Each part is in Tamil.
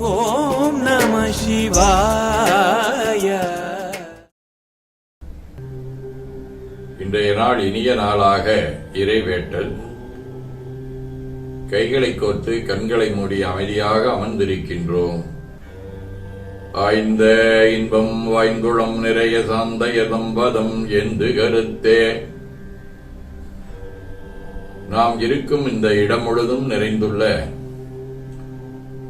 ஓம் நம சிவாய. இன்றைய நாள் இனிய நாளாக இறைவேட்டல். கைகளை கோர்த்து கண்களை மூடி அமைதியாக அமர்ந்திருக்கின்றோம். ஆய்ந்த இன்பம் வாய்ந்துளம் நிறைய சாந்தயதம் பதம் என்று கருத்தே. நாம் இருக்கும் இந்த இடம் முழுதும் நிறைந்துள்ள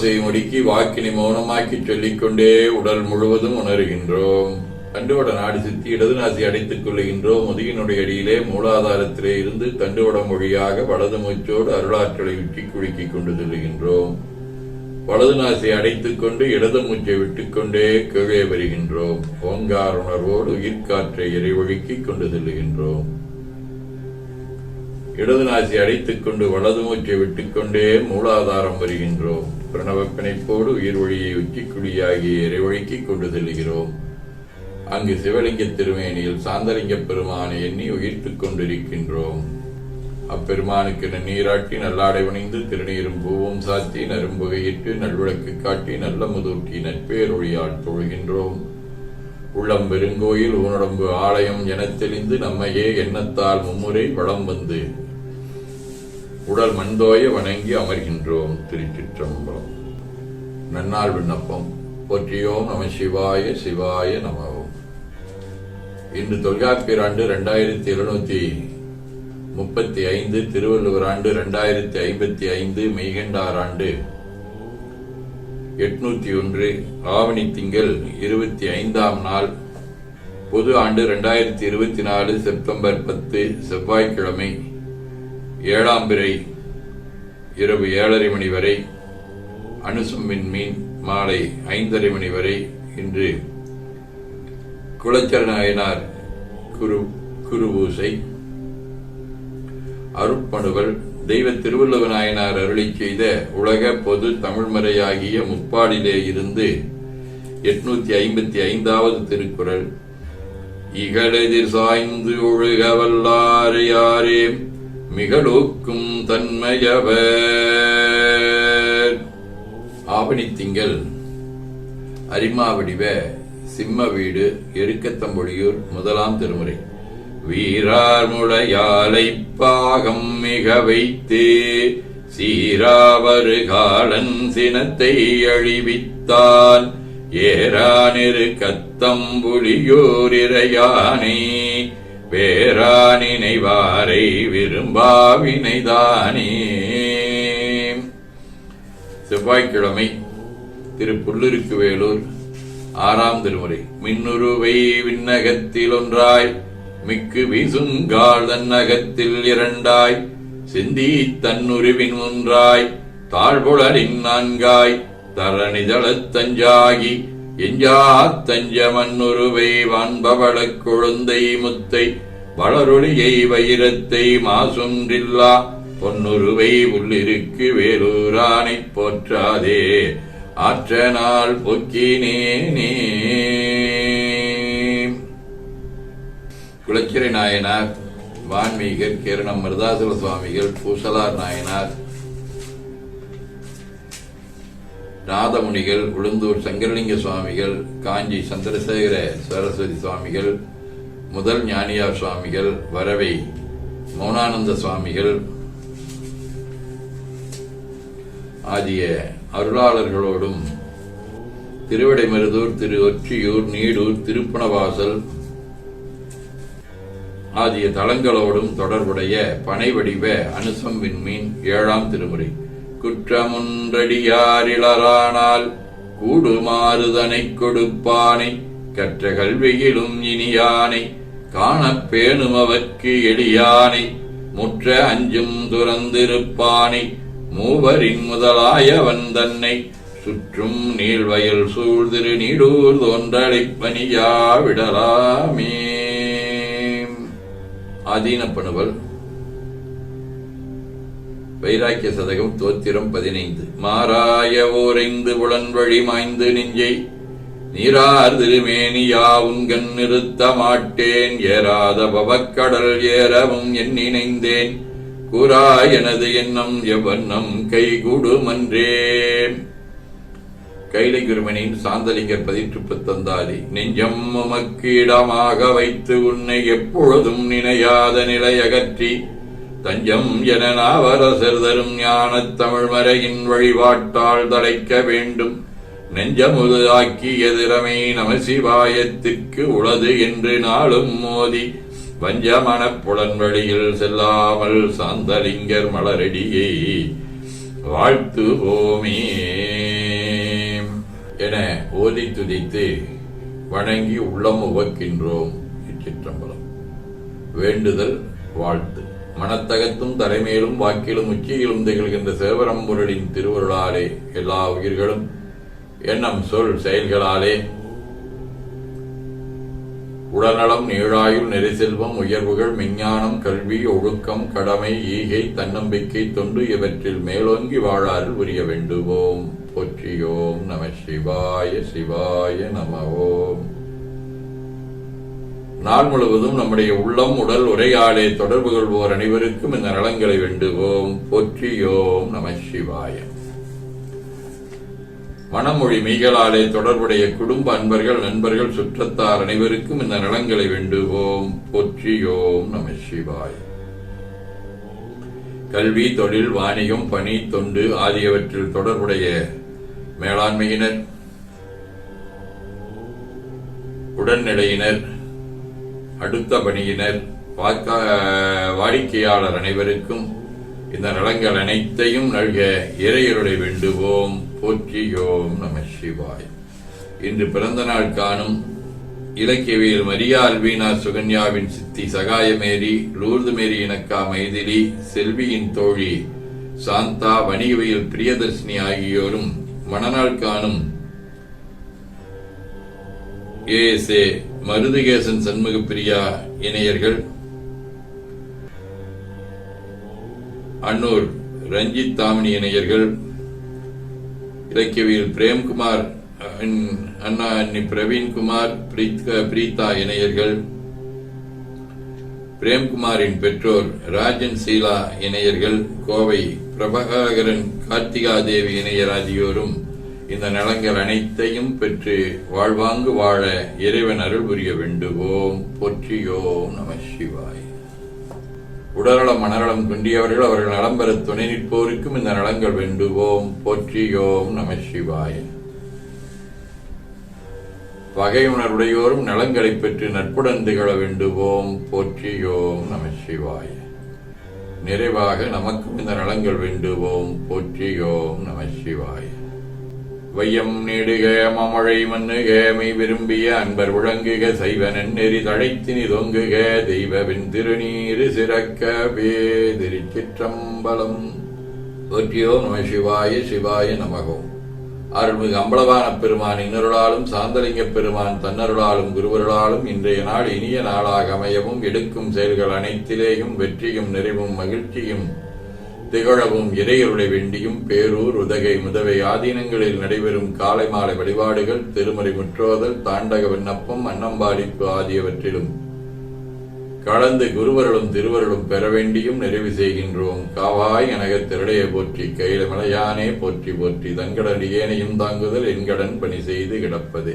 ஓசை முடுக்கி வாக்கினை மௌனமாக்கி சொல்லிக்கொண்டே உடல் முழுவதும் உணர்கின்றோம். தண்டுவட நாடி சித்தி இடது நாசி அடைத்துக் கொள்ளுகின்றோம். முதுகினுடைய அடியிலே மூலாதாரத்திலே இருந்து தண்டுவட மொழியாக வலது மூச்சோடு அருளாற்றலை விட்டி குலுக்கிக் கொண்டு செல்லுகின்றோம். வலது நாசை அடைத்துக் கொண்டு இடது மூச்சை விட்டுக்கொண்டே கீழே வருகின்றோம். ஓங்கார் உணர்வோடு உயிர்காற்றை இறைவழுக்கிக் கொண்டு செல்லுகின்றோம். இடது நாசி அடைத்துக் கொண்டு வலது மூச்சை விட்டுக்கொண்டே மூலாதாரம் வருகின்றோம். பிரணவ பிணைப்போடு உயிர் வழியை உச்சிக்குழியாகி இறைவழிக்கு கொண்டு செல்லுகிறோம் அங்கு சிவலிங்க திருமேனியில் சாந்தலிங்க பெருமானை எண்ணி உயிர்த்துக் கொண்டிருக்கின்றோம். அப்பெருமானுக்கு நன்னீராட்டி நல்லாடை வணிந்து திருநீரும் பூவும் சாத்தி நரும்புகையிட்டு நல்விளக்கு காட்டி நல்ல முதூட்டி நட்பேரொழியால் தொழுகின்றோம். உள்ளம் பெருங்கோயில் ஊனடம்பு ஆலயம் எனத் தெளிந்து நம்மையே எண்ணத்தால் மும்முறை வளம் வந்து உடல் மண்தோய வணங்கி அமர்கின்றோம் திருச்சிற்றம்பலம். நன்னாள் விண்ணப்பம். போற்றியோம் நம சிவாய சிவாய நமவோம் இன்று தொல்காப்பியர் ஆண்டு ரெண்டாயிரத்தி எழுநூத்தி முப்பத்தி ஐந்து திருவள்ளுவர் ஆண்டு ரெண்டாயிரத்தி ஐம்பத்தி ஐந்து மெய்கண்டார் ஆண்டு எட்நூத்தி ஒன்று ஆவணி திங்கள் இருபத்தி ஐந்தாம் நாள் பொது ஆண்டு ரெண்டாயிரத்தி இருபத்தி நாலு செப்டம்பர் பத்து செவ்வாய்க்கிழமை. ஏழாம் பிறை இரவு ஏழரை மணி வரை அனுசும்பின் மீன் மாலை ஐந்தரை மணி வரை இன்று. குலச்சர நாயனார் குரு குருபூசை. அருட்பணுவல் தெய்வ திருவள்ளுவ நாயனார் அருளி செய்த உலக பொது தமிழ்மறையாகிய முப்பாடிலே இருந்து எட்நூத்தி ஐம்பத்தி ஐந்தாவது திருக்குறள். இகழெதிர் சாய்ந்து ஒழுகவல்லாறு யாரே மிகளூக்கும் தன்மையவர். ஆவணி திங்கள். அரிமாவடிவ சிம்ம வீடு எருக்கத்தம்பொழியூர் முதலாம் திருமுறை. வீரார் முளையாலை பாகம் மிக வைத்து சீராவரு காலன் சினத்தை அழிவித்தான். ஏரானிரு கத்தம்புலியோர் இறையானே வேறா நினைவாரை விரும்பாவினைதானே. செவ்வாய்க்கிழமை திரு வேலூர் ஆறாம் திருமுறை. மின்னுருவை விண்ணகத்தில் ஒன்றாய் மிக்கு வீசுங்கால் தன்னகத்தில் இரண்டாய் சிந்தி தன்னுருவின் ஒன்றாய் தாழ்புழலின் நான்காய் தரணிதளத்தஞ்சாகி எஞ்சா தஞ்ச மண்ணுருவை வான்பவளக் குழந்தை முத்தை வளரொளியை வைரத்தை மாசொன்றில்லா பொன்னுருவை உள்ளிருக்கு வேலூரானை போற்றாதே. ஆற்ற நாள் பொக்கினேனே குளச்சிரை நாயனார் வான்மீகர் கேரணம் மருதாசுர சுவாமிகள் பூசலார் நாயனார் நாதமுனிகள் உளுந்தூர் சங்கரலிங்க சுவாமிகள் காஞ்சி சந்திரசேகர சரஸ்வதி சுவாமிகள் முதல் ஞானியார் சுவாமிகள் வரவை மௌனானந்த சுவாமிகள் ஆகிய அருளாளர்களோடும் திருவிடைமருதூர் திரு ஒற்றியூர் நீடூர் திருப்பணவாசல் ஆகிய தலங்களோடும் தொடர்புடைய பனைவடிவ அனுசம் விண்மீன் ஏழாம் திருமுறை. குற்றமுன்றடியாரிளரானால் கூடுமாறுதனை கொடுப்பானை கற்ற கல்வியிலும் இனியானை காணப்பேணுமவர்க்கு பேணும எளியானை முற்ற அஞ்சும் துறந்திருப்பானை மூவரின் முதலாயவன் தன்னை சுற்றும் நீள்வயல் சூழ்திரு நீடூர் தோன்றலைப் பணியா விடலாமே. ஆதீனப்பணுவல். வைராக்கிய சதகம் தோத்திரம் பதினைந்து. மாறாய ஓரைந்து புலன்வழி மாய்ந்து நெஞ்சை நீரார் திருமேனியாவுங்கண் நிறுத்த மாட்டேன் ஏறாத பவக்கடல் ஏறவும் என் நினைந்தேன் கூறா எனது எண்ணம் எவ்வண்ணம் கைகூடுமன்றே கைலை குருமனின் சாந்தலிங்கர் பதிற்று நெஞ்சம் உமக்கு இடமாக வைத்து உன்னை எப்பொழுதும் நினையாத நிலை அகற்றி தஞ்சம் என நாவரசர் தரும் ஞானத் தமிழ்மறையின் வழிபாட்டால் தலைக்க வேண்டும். நெஞ்சமுது ஆக்கி எதிரமை நமசிவாயத்திற்கு உளது என்று நாளும் மோதி வஞ்சமனப் புலன்வழியில் செல்லாமல் சாந்தலிங்கர் மலரடியை வாழ்த்து ஓமே. என ஓதி துதித்து வணங்கி உள்ளம் உவக்கின்றோம் இச்சிற்றம்பலம். வேண்டுதல் வாழ்த்து. மனத்தகத்தும் தலைமையிலும் வாக்கிலும் உச்சியிலும் திகழ்கின்ற சிவபரம்பொருளின் திருவருளாலே எல்லா உயிர்களும் எண்ணம் சொல் செயல்களாலே. உடல்நலம் நீழாயுள் நெறிசெல்வம் உயர்வுகள் மெஞ்ஞானம் கல்வி ஒழுக்கம் கடமை ஈகை தன்னம்பிக்கை தொண்டு இவற்றில் மேலோங்கி வாழாறு புரிய வேண்டுவோம். போற்றியோம் நம சிவாய சிவாய நம ஓம் நாள் முழுவதும் நம்முடைய உள்ளம் உடல் உரையாடே தொடர்பு கொள்வோர் அனைவருக்கும் இந்த நலங்களை வேண்டுவோம். போற்றியோம் நம சிவாயம் மனமொழி மெய்களாலே தொடர்புடைய குடும்ப அன்பர்கள் நண்பர்கள் சுற்றத்தார் அனைவருக்கும் இந்த நலங்களை வேண்டுவோம். போற்றியோம் நம சிவாய். கல்வி தொழில் வாணிகம் பணி தொண்டு ஆகியவற்றில் தொடர்புடைய மேலாண்மையினர் உடல்நிலையினர் அடுத்த பணியினர் வாக்கா வாடிக்கையாளர் அனைவருக்கும் இந்த நலங்கள் அனைத்தையும் நல்க இறையருளை வேண்டுவோம். போற்றியோம் நம சிவாய். இன்று பிறந்த நாள் காணும் இலக்கியவியல் மரியா அல்வீனா சுகன்யாவின் சித்தி சகாயமேரி லூர்து மேரி இனக்கா மைதிலி செல்வியின் தோழி சாந்தா வணிகவியல் பிரியதர்ஷினி ஆகியோரும் மணநாள் காணும் ஏஎஸ்ஏ மருதுகேசன் சண்முக பிரியா இணையர்கள் அன்னூர் ரஞ்சித் தாமினி இணையர்கள் இலக்கியவியல் பிரேம்குமார் அண்ணா அண்ணி பிரவீன்குமார் பிரீத்- பிரீதா இணையர்கள் பிரேம்குமாரின் பெற்றோர் ராஜன் சீலா இணையர்கள் கோவை பிரபாகரன் கார்த்திகா தேவி இணையர் ஆகியோரும் இந்த நலங்கள் அனைத்தையும் பெற்று வாழ்வாங்கு வாழ இறைவன் அருள் புரிய வேண்டுவோம். போற்றியோம் நம சிவாய். உடல்நலம் மனநலம் குன்றியவர்கள் அவர்கள் நலம் பெற துணை நிற்போருக்கும் இந்த நலங்கள் வேண்டுவோம். போற்றியோம் நம சிவாய. பகையுணர்வுடையோரும் நலங்களைப் பெற்று நட்புடன் திகழ வேண்டுவோம். போற்றியோம் நம சிவாய. நிறைவாக நமக்கும் இந்த நலங்கள் வேண்டுவோம். போற்றியோம் நம சிவாய. வையம் நீடுக மமழை மண்ணுக மெய் விரும்பிய அன்பர் விளங்குக சைவனன் நெறி தழைத்தினி தொங்குக தெய்வவின் திருநீரு சிறக்க பே திருச்சிற்றம்பலம் போற்றியோ நம சிவாய சிவாய நமகோம் அருள்மிகு அம்பலவான பெருமான் இன்னருளாலும் சாந்தலிங்க பெருமான் தன்னருளாலும் குருவருளாலும் இன்றைய நாள் இனிய நாளாக அமையவும் எடுக்கும் செயல்கள் அனைத்திலேயும் வெற்றியும் நிறைவும் மகிழ்ச்சியும் திகழவும் இறையருளை வேண்டியும் பேரூர் உதகை முதவை ஆதீனங்களில் நடைபெறும் காலை மாலை வழிபாடுகள் திருமறை முற்றோதல் தாண்டக விண்ணப்பம் அன்னம்பாடிப்பு ஆகியவற்றிலும் கலந்து குருவருளும் திருவருளும் பெற வேண்டியும் நிறைவு செய்கின்றோம். காவாய் எனக திருடைய போற்றி கையில மலையானே போற்றி போற்றி தங்கடன் ஏனையும் தாங்குதல் என்கடன் பணி செய்து கிடப்பது.